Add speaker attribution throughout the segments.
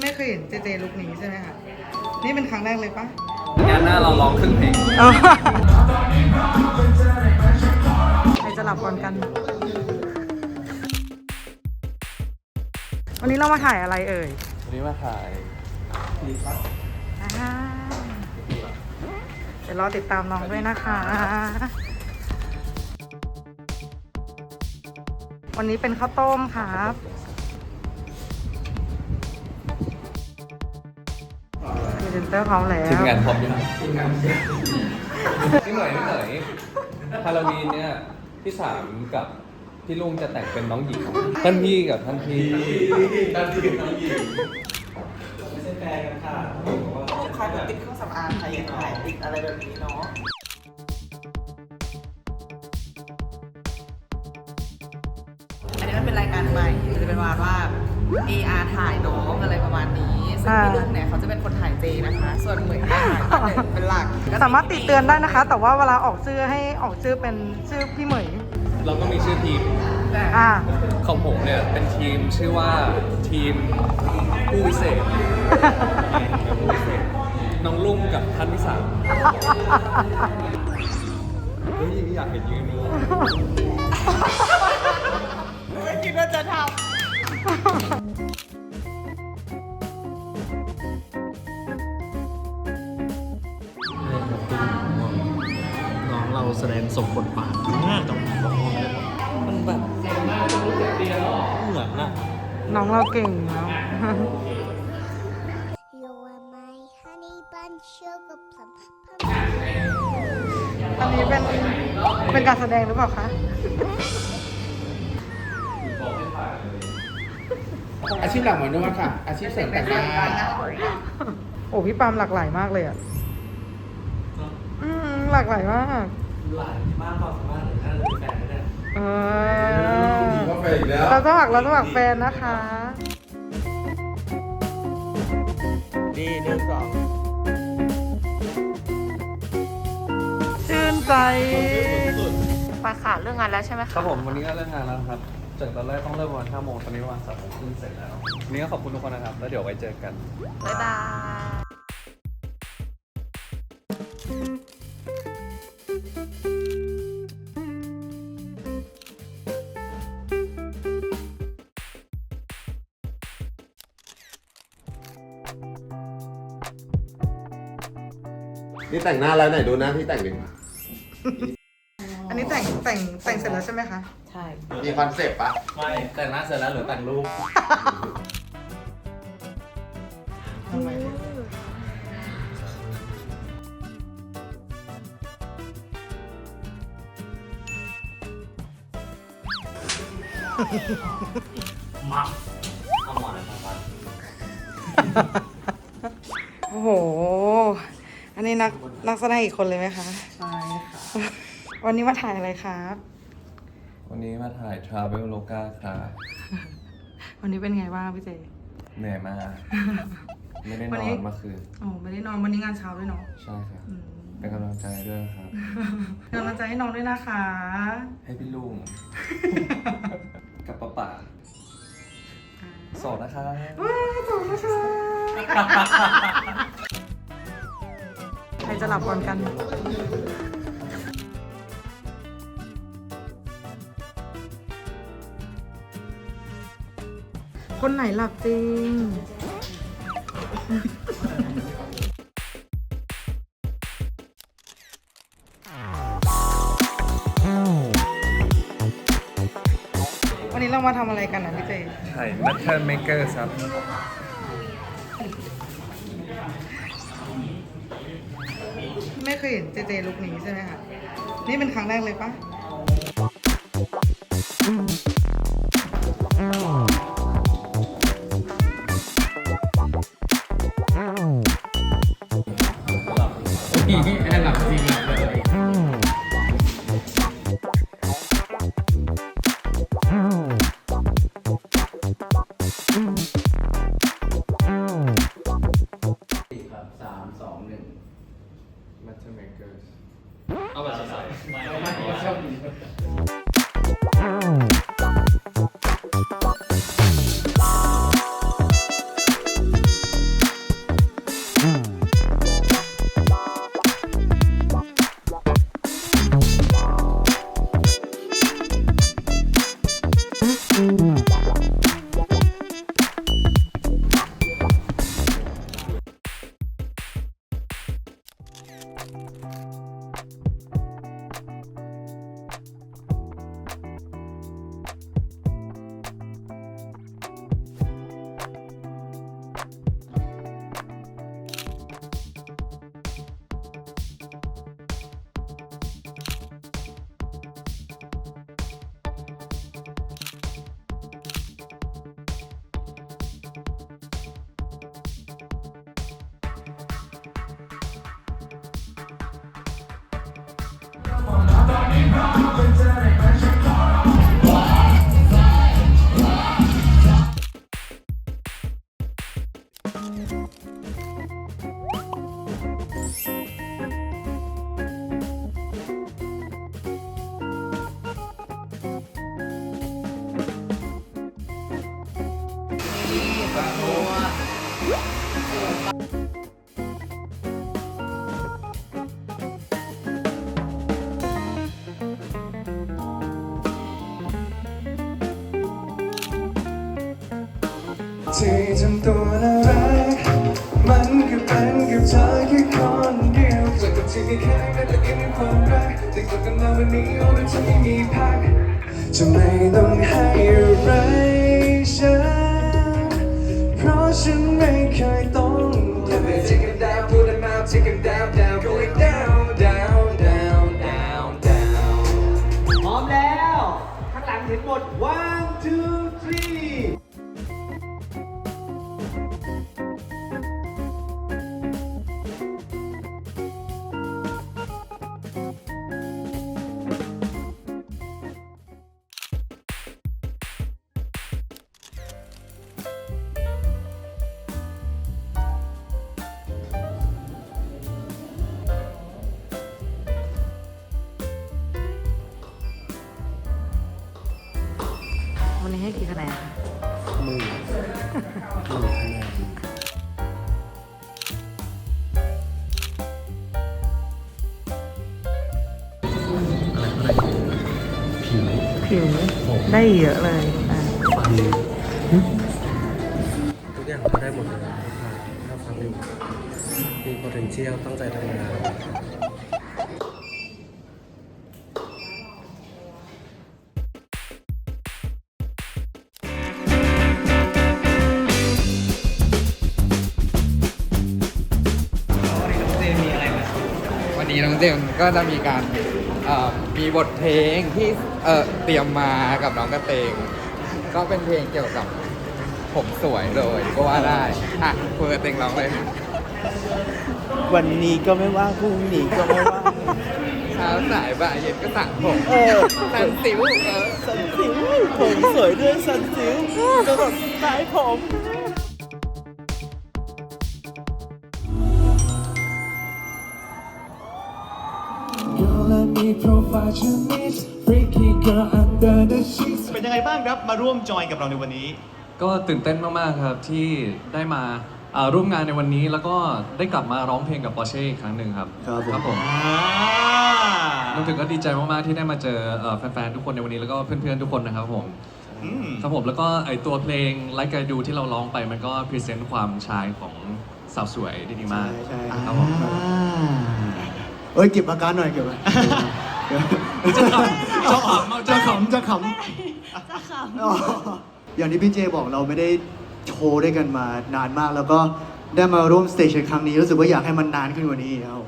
Speaker 1: ไม่เคยเห็นเจเจลุคนี้ใช่ไหมคะ นี่เป็นครั้งแรกเลยปะ
Speaker 2: งานหน้าเราร้องครึ่งเพลง
Speaker 1: ใครจะหลับก่อนกัน วันนี้เรามาถ่ายอะไรเอ่ย
Speaker 2: วันนี้มาถ่าย
Speaker 1: อ่าเดี๋ยวรอติดตามน้องด้วยนะคะ วันนี้เป็นข้าวต้มครับ ซนเตอร์พร้อมแล้ว
Speaker 2: ทีมงานพร้อมยังทีมงานพี่หน่อยพี่หน่อยฮาโลวีนเนี่ยพี่สามกับพี่ลุงจะแต่งเป็นน้องหญิงท่านพี่กับท่านพี่
Speaker 3: คล้ายแบบติดเครื่องสำอางใครยังไงติดอะไรแบบนี้เนาะอันนี้มันเป็นรายการใหม่มันจะเป็นประมาณว่า AR ถ่ายน้องอะไรประมาณนี้ ซึ่งพี่ลุงเนี่ยเขาจะเป็นคนถ่ายเจนะคะ ส่วนเหมยเนี่ยถ่ายมาหนึ่งเป็นหลัก
Speaker 1: สามารถติดเตือนได้นะคะ แต่ว่าเวลาออกชื่อให้ออกชื่อเป็นชื่อพี่เหมย
Speaker 2: เราก็มีชื่อทีม
Speaker 1: อ่า
Speaker 2: ของผมเนี่ยเป็นทีมชื่อว่าทีมผู้วิเศษผู้วิเศษ น้องลุงกับท่านที่สามเฮ้ยอยากเห็นยืนดู
Speaker 3: ไม่คิดว่าจะท
Speaker 4: น้ แสดงสมบทบาทมากต้องบอกเลยมันแบบเหมือนน่ะ
Speaker 1: น้องเราเก่งแล้ว
Speaker 5: You are my honey bun sugar plum.
Speaker 1: อันนี้เป็นเป็นการแสดงหรือเปล่าคะ
Speaker 6: อาชีพหลักหมอนวดค่ะ อาชีพเสริมแต่งหน้า
Speaker 1: โอ้พี่ปามหลากหลายมากเลยอะอืมหลากหลายมาก
Speaker 4: หลายมากความสามารถเลยน่าจะเป็นแฟนได้
Speaker 1: เอ
Speaker 6: ก็
Speaker 1: อ
Speaker 6: ไปอีกแล้ว
Speaker 1: เราสมัครเราสมัครแฟนนะคะ
Speaker 4: ดีหนึ่งสอง
Speaker 1: ชื่นใจ
Speaker 7: ไปค่ะเรื่องงานแล้วใช่ไหม
Speaker 2: ค
Speaker 7: คะ
Speaker 2: รับผมวันนี้ก็เลิกงานแล้วนะครับ จากตอนแรกต้องเริ่มประมาณ5โมงตอนนี้ประมาณ3โมงครึ่งเสร็จแล้ววันนี้ก็ขอบคุณทุกคนนะครับ แล้วเดี๋ยวไว้เจอกัน
Speaker 7: บ๊ายบาย
Speaker 6: นี่แต่งหน้าแล้วไหนดูหน้าที่แต่งดิ
Speaker 1: อันนี้แต่งแต่งแต่งเสร็จแล้วใช่ไหมคะำ
Speaker 3: ใช่
Speaker 6: มีคอนเซปต์ปะ
Speaker 4: ไม่แต่งหน้าเสร็จแล้วเหลือแต่งรูปมาเอาหวานมาหวาน
Speaker 1: โอ้โหอัน นี้นักนักแสดงอีกคนเลยไหมคะ
Speaker 3: ใช่ค่ะ
Speaker 1: วันนี้มาถ่ายอะไรครับ
Speaker 2: วันนี้มาถ่าย Travel Loca ครับ
Speaker 1: วันนี้เป็นไงบ้างพี่เจ
Speaker 2: เหนื่อยมาก ไม่ได้น
Speaker 1: วัน
Speaker 2: อ
Speaker 1: นี้
Speaker 2: นเมื่อคืน
Speaker 1: โอ้ไม่ได้นอนวันนี้งานเช้าด้วยเนาะ
Speaker 2: ใช่ครับ
Speaker 1: อืม
Speaker 2: เป็นกำลังใจด้วยนะครับ
Speaker 1: เป็นกำลังใจให้น้องด้วยนะคะ
Speaker 2: ให้พี่ลุง กับป้าป่าโสดนะคะ
Speaker 1: ว้าวสองนะคะ ใครจะหลับก่อนกันคนไหนหลับจริง วันนี้เรามาทำอะไรกันนะพี่เจ
Speaker 2: ถ่าย Matter Maker ครับ
Speaker 1: ยเห็นเจเจลุคนี้ใช่ไหมคะนี่เป็นครั้งแรกเลยปะ
Speaker 6: แเอา
Speaker 4: แบ บใที่
Speaker 8: ทำตัวน่ารักมันก็เป็นกับเธอแค่คนเดียวจากกับที่แค่นั้นแต่ยังมีความรักแต่ก็กันมาวันนี้โอ้มันจะไม่มีพักจะไม่ต้องให้อะไรฉันเพราะฉันไม่เคยต้อง Let me take it down, put them out, take it down, down, going down, down, down, down, down
Speaker 9: พร้อมแล้ว ข้างหลังเห็นหมด one two
Speaker 1: วันนี้ให้กี่คะแนนคะ
Speaker 4: มือมือคะแนนผิว
Speaker 1: ผิวได้เยอะเลยอะ
Speaker 4: ฟันทุกอย่างก็ได้หมดเลยถ้าฟังอยู่มี potential ตั้งใจทำงาน
Speaker 10: นนี้น้องเจมส์ก็จะมีการเอ่อมีบทเพลงที่เอ่อเตรียมมากับน้องกระเตง ก็เป็นเพลงเกี่ยวกับผมสวยเลยก็ว่าได้อะคุณกระเตงร้องเลย
Speaker 9: วันนี้ก็ไม่ว่างพรุ่งนี้ก็ไม่ว่าง
Speaker 10: เช้าสายบ่ายเย็นก็สั่งผม
Speaker 9: เออ
Speaker 10: สันสิวเออ
Speaker 9: สันสิวผมสวยด้วยสันสิวจะแบบสายผม
Speaker 8: provide you needs Freaky girl under the sheets
Speaker 9: เป็นยังไงบ้างครับมาร่วมจอยกับเราในวันนี้
Speaker 2: ก็ตื่นเต้นมาก ๆ ครับที่ได้มาอ่าร่วมงานในวันนี้แล้วก็ได้กลับมาร้องเพลงกับปอร์เช่อีกครั้งหนึ่งครับ
Speaker 9: ครับผม
Speaker 2: ผม
Speaker 9: อ่าร
Speaker 2: วมถึงก็ดีใจมาก ๆ ที่ได้มาเจอเอ่อแฟน ๆ ทุกคนในวันนี้แล้วก็เพื่อน ๆ ทุกคนนะครับผม
Speaker 9: อืม
Speaker 2: ครับผมแล้วก็ไอตัวเพลง Like I Do ที่เราร้องไปมันก็พรีเซนต์ความชายของสาวสวยได้ดีมาก
Speaker 11: ใช่
Speaker 2: ครับผม
Speaker 11: เอ้ยเก็บอาการหน่อยเก็บไว้
Speaker 2: จะขำจะขำ
Speaker 11: จะขำจะขำจะขำอย่างที่พี่เจบอกเราไม่ได้โชว์ด้วยกันมานานมาก แล้วก็ได้มาร่วมสเตจในครั้งนี้รู้สึกว่าอยากให้มันนานขึ้นกว่านี้ครับ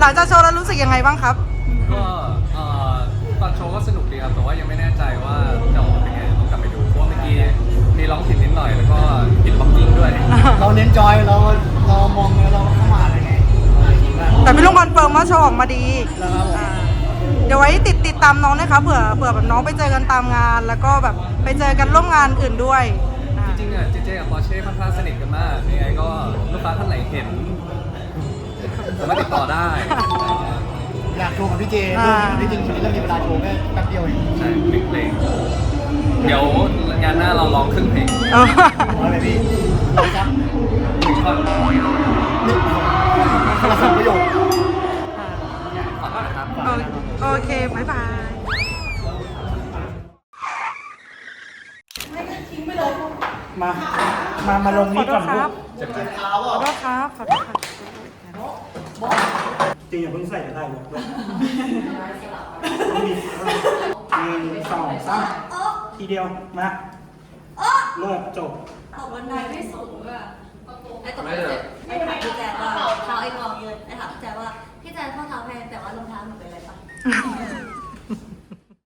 Speaker 1: หลังจากโชว์แล้วรู้สึกยังไงบ้างครับ
Speaker 2: ก็เอ่อตอนโชว์ก็สนุกดีครับ แต่ว่ายังไม่แน่ใจว่าจะออกมาเป็น ร้องผิดนิดหน่อยแล้วก็ผิดบ็อกกิ้งด้วย
Speaker 11: เราเน้นจอยเราเรามองเราเข้ามาอะไรไง
Speaker 1: แต่พี่ลุงคอนเฟิร์มว่าโชว์ออกมาดี
Speaker 11: แล้วครับผม
Speaker 1: อ่าเดี๋ยวไว้ติดติดตามน้องนะคะเผื่อเผื่อแบบน้องไปเจอกันตามงาน แล้วก็แบบไปเจอกันร่วมงานอื่นด้วยอ่า
Speaker 2: จริงๆอะเจเจกับปอร์เช่ค่อนข้างสนิทกันมากยังไงก็ลูกค้าท่านไหนเห็นสามารถติดต่อได้
Speaker 11: อยากโชว์กับพี่เจเรื่องนี้จริงๆวันนี้เรามีเวลาโชว์แค่แป๊บเดียวเอง
Speaker 2: ใช่หนึ่งเพลง เดี๋ยวงานหน้าเราร้องครึ่งเพลง
Speaker 1: เออ
Speaker 11: เอาเลยพี่เอาเลยครับ
Speaker 2: หนึ่งท่อน
Speaker 11: คนละสองประโยค
Speaker 2: ขอโทษนะครับ
Speaker 1: โอเคบายบาย
Speaker 9: มา มา มาลง
Speaker 1: ขอ
Speaker 9: นี้
Speaker 1: โท
Speaker 9: ก่อ
Speaker 1: ษ
Speaker 9: น
Speaker 1: ค
Speaker 9: ลู
Speaker 1: รับ
Speaker 9: ก
Speaker 1: ขอโทษครับขอโทษครับ
Speaker 9: จริงอย่าเพิ่งใส่ได้หรอกหนึ่งสองสาม ทีเดียวมาเลิกจบ
Speaker 12: ตกบันไดไม่สูงอะไอ้ตกบันไดเสร็จไอ้ถามพี่แจ๊คว่าเท้าไอ้งอเงินไอ้ถามพี่แจ๊คว่าพี่แจ๊คข้อเท้าแพงแต่ว่ารองเท้าหนูเป็นอะไรปะ